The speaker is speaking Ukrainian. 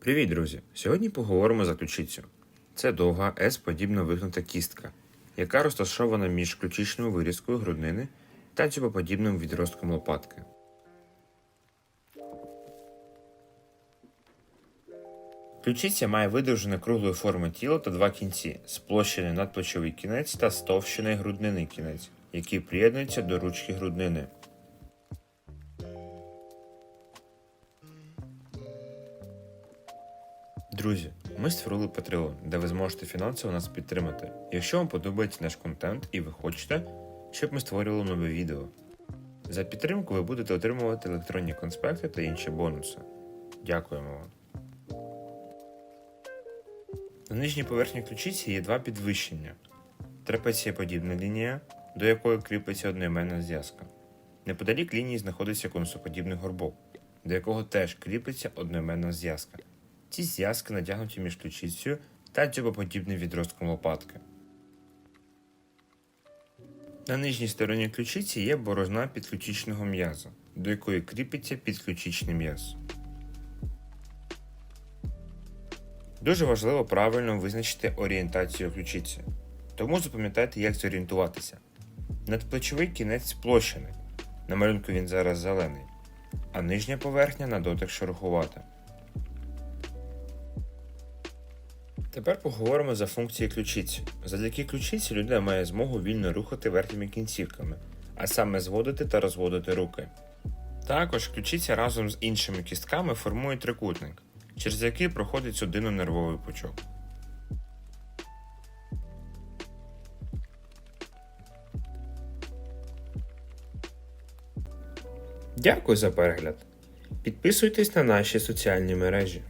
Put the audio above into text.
Привіт, друзі! Сьогодні поговоримо за ключицю. Це довга S-подібна вигнута кістка, яка розташована між ключичною вирізкою груднини та дзюбоподібним відростком лопатки. Ключиця має видовжене круглої форми тіло та два кінці, сплощений надплечовий кінець та стовщений груднинний кінець, який приєднується до ручки груднини. Друзі, ми створили Patreon, де ви зможете фінансово нас підтримати, якщо вам подобається наш контент і ви хочете, щоб ми створювали нове відео. За підтримку ви будете отримувати електронні конспекти та інші бонуси. Дякуємо вам. На нижній поверхні ключиці є два підвищення: трапецієподібна лінія, до якої кріпиться одноіменна зв'язка. Неподалік лінії знаходиться конусоподібний горбок, до якого теж кріпиться одноіменна зв'язка. Ці зв'язки надягнуті між ключицею та дзюбоподібним відростком лопатки. На нижній стороні ключиці є борозна підключичного м'яза, до якої кріпиться підключичний м'яз. Дуже важливо правильно визначити орієнтацію ключиці, тому запам'ятайте, як зорієнтуватися. Надплечовий кінець сплощений, на малюнку він зараз зелений, а нижня поверхня на дотик шерохувата. Тепер поговоримо за функції ключиці. Завдяки ключиці людина має змогу вільно рухати верхніми кінцівками, а саме зводити та розводити руки. Також ключиця разом з іншими кістками формує трикутник, через який проходить судинно-нервовий пучок. Дякую за перегляд. Підписуйтесь на наші соціальні мережі.